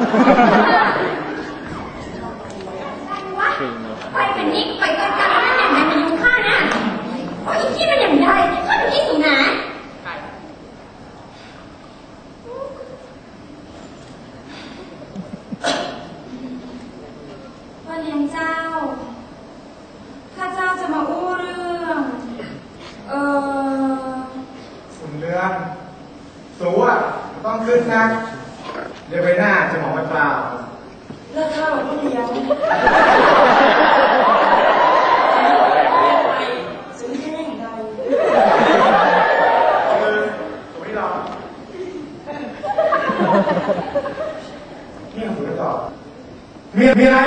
Ha ha ha ha! มีมีอะไร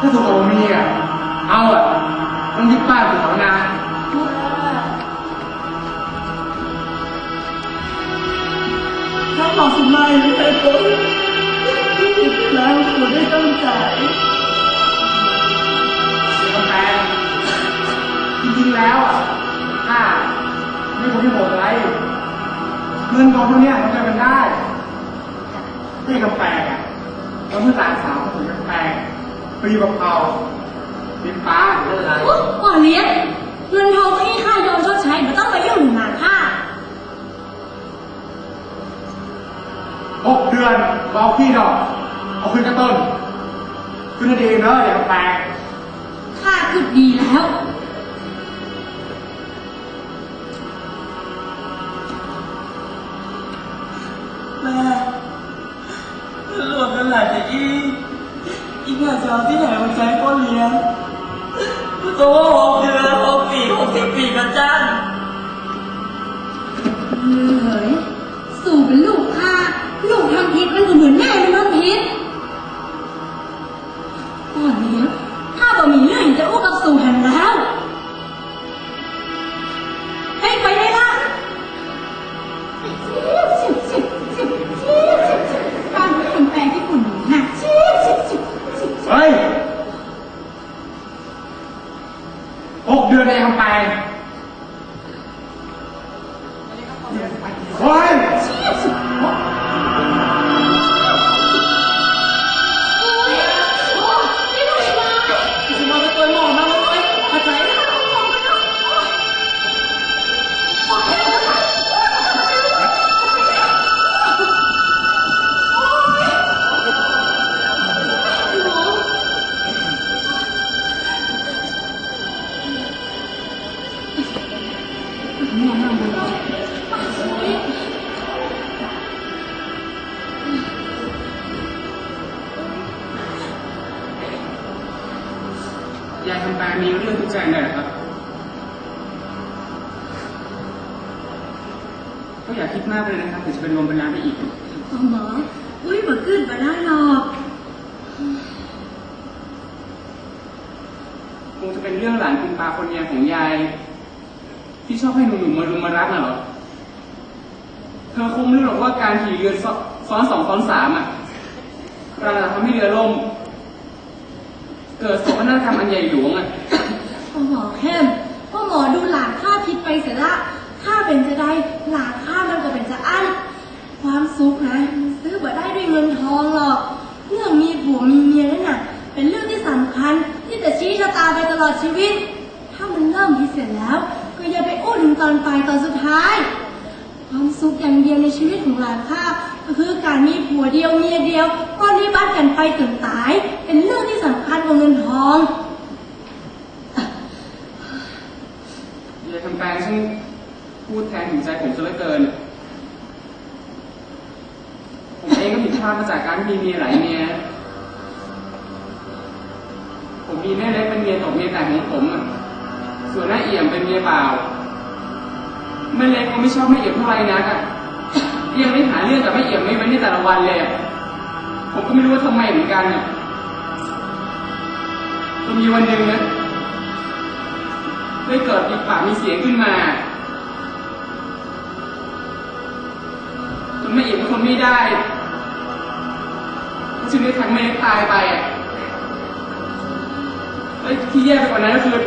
ถ้าถูกกับมีอะ เอาอะ ต้องยึดป้ายถูกเขานะถ้าขอสุมาไม่ไปปุ๊บแล้วคุณได้ต้องจ่ายเสียกำแพงจริงๆแล้วอะถ้าไม่คงไม่หมดไรเงินกองพวกเนี้ยมันจะเป็นได้ไม่กำแพงอะแล้วเมื่อหลานสาวเขาถึงกำแพงไปอยู่กับเขาเป็นป้าหรืออะไรอุ๊ยก่อนเลี้ยงเงินทองที่ข้ายอมชดใช้ไม่ต้องมายุ่งหนาค่าหกเดือนเราพี่ดอก เอาคืนกันต้นคืนดีเนอะเดี๋ยวกำแพงค่าคือดีแล้ว หกเดือนในกำแพงเยายคำแปลมีเรื่องทุกข์ใจไหนเหรอครับก็อย่าคิดมากเลยนะครับถึงจะเป็นลมเป็นแรงไปอีกหมออุ้ยบ่ขึ้นมาได้หรอกคงจะเป็นเรื่องหลานคุณตาคนเดียวของยาย ที่ชอบให้หนุ่มๆมารุมมารักน่ะเหรอเธอคงไม่รู้หรอกว่าการขี่เรือซ้อนซ้อนสองซ้อนสามอะเราจะทำให้เรือล่ม เกิดโศกนาฏกรรมอันใหญ่หลวงอะพ่อหมอเข้มพ่อหมอดูหลาข้าผิดไปเสียละข้าเป็นจะได้หลาข้ามันก็เป็นจะอั้นความสุขนะซื้อบ่ได้ด้วยเงินทองหรอกเรื่องมีผัวมีเมียนั่นน่ะ เป็นเรื่องที่สำคัญ ที่จะชี้ชะตาไปตลอดชีวิต ถ้ามันเริ่มพิเศษแล้ว ก็อย่าไปอู้ถึงตอนปลายตอนสุดท้าย ความสุขอย่างเดียวในชีวิตของหลานข้าก็คือการมีผัวเดียวเมียเดียวก็รีบบ้านกันไปถึงตาย ว่าเงินทองยายคำแปลช่างพูดแทนถึงใจผมซะเหลือเกิน ผมเองก็ผิดพลาดมาจากการที่มีเมียหลายเมีย ผมมีแม่เล็กเป็นเมียตกเมียแต่งของผมอะส่วนน้าเอี่ยมเป็นเมียเปล่าแม่เล็กก็ไม่ชอบแม่เอี่ยมเท่าไหร่นักอะยังไม่หาเรื่องกับแม่เอี่ยมไม่ไว้ในแต่ละวันเลยอะผมก็ไม่รู้ว่าทำไมเหมือนกันอะ จนมีวันหนึ่งนะได้เกิดมีปากมีเสียงขึ้นมาจนแม่เอี่มก็ทนไม่ได้จึงได้ทำแม่เล็กตายไปอะแล้วที่แย่ไปกว่านั้นก็คือ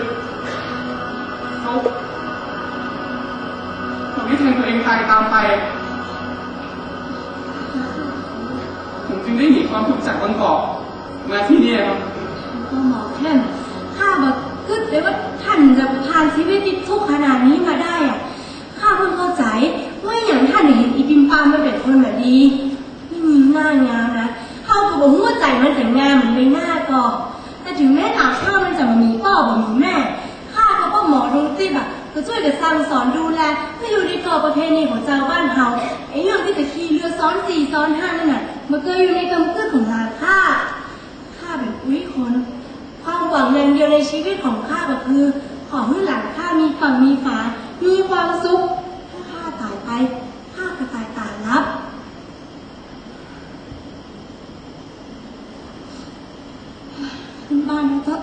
เขาเขาที่แทงตัวเองตายตามไป ผมจึงได้หนีความทุกข์จากบนเกาะมาที่นี่ครับ มอเข้มข้าแบบกึดเลยว่าท่านจะผ่านชีวิตที่ทุกข์ขนาดนี้มาได้อะข้าเพิ่งเข้าใจว่าอย่างท่านเห็นอีปิมปามมันเป็นคนแบบดีไม่มีหน้างามนะเข้ากับอกหัวใจมันแต่งงามเหมือนใบหน้าก่อแต่ถึงแม้หนาข้ามันจะมามีพ่อมามีแม่ข้าก็ป้าหมอดวงจิตอะก็ช่วยกันสั่งสอนดูแลไม่อยู่ในกรอบประเพณีของเจ้าบ้านเฮาไอ้เรื่องที่จะขี่เรือซ้อนสี่ซ้อนห้านั่นน่ะมันก็อยู่ในกำกือของหลานข้าข้าเป็นอุ้ยคน ความ หวังอย่างเดียวในชีวิตของข้าก็คือ ขอให้หลังข้ามีฝั่งมีฝา มีความสุขถ้าข้าตายไปข้าก็ตายตารับ ขึ้นบ้านแล้วก็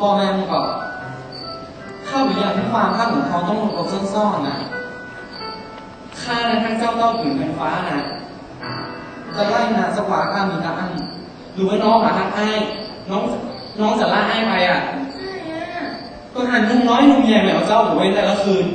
พ่อแม่มึงก่อนข้าไม่อยากให้ความข้าของเขาต้องหลบหลบซ่อนๆนะข้าและทั้งเจ้าเต้าถึงเป็นฟ้านะจะไล่นาสวาข้ามีตาอันหรือว่าน้องหาทางไอ้น้องน้องจะล่าไอ้ไปอะก็หันนุ่มน้อยนุ่มใหญ่แหมวเจ้าหัวเว้นแต่ละคืน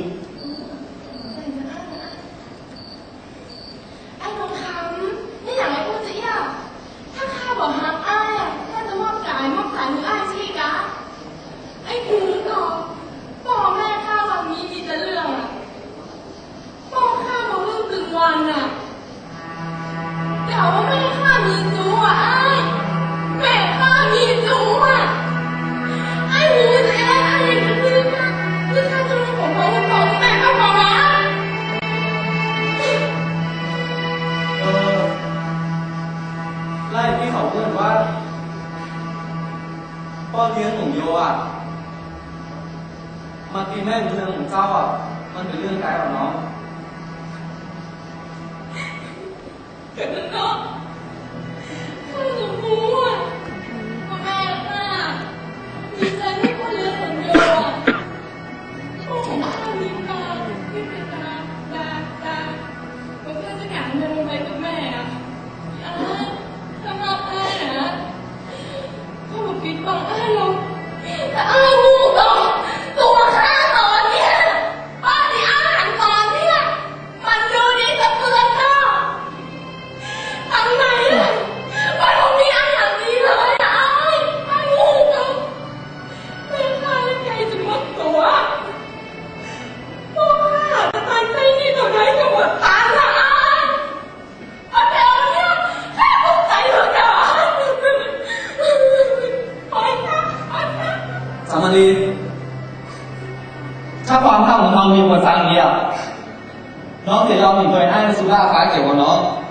ะมันเป็นเรื่ หนีตัวไอ้ใ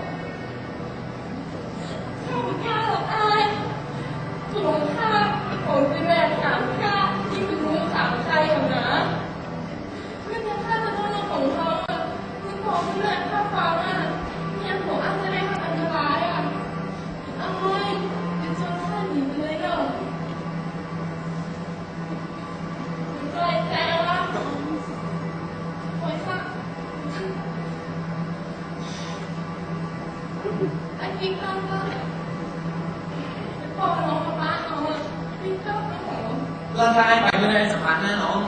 อร่างกายไปไม่ไ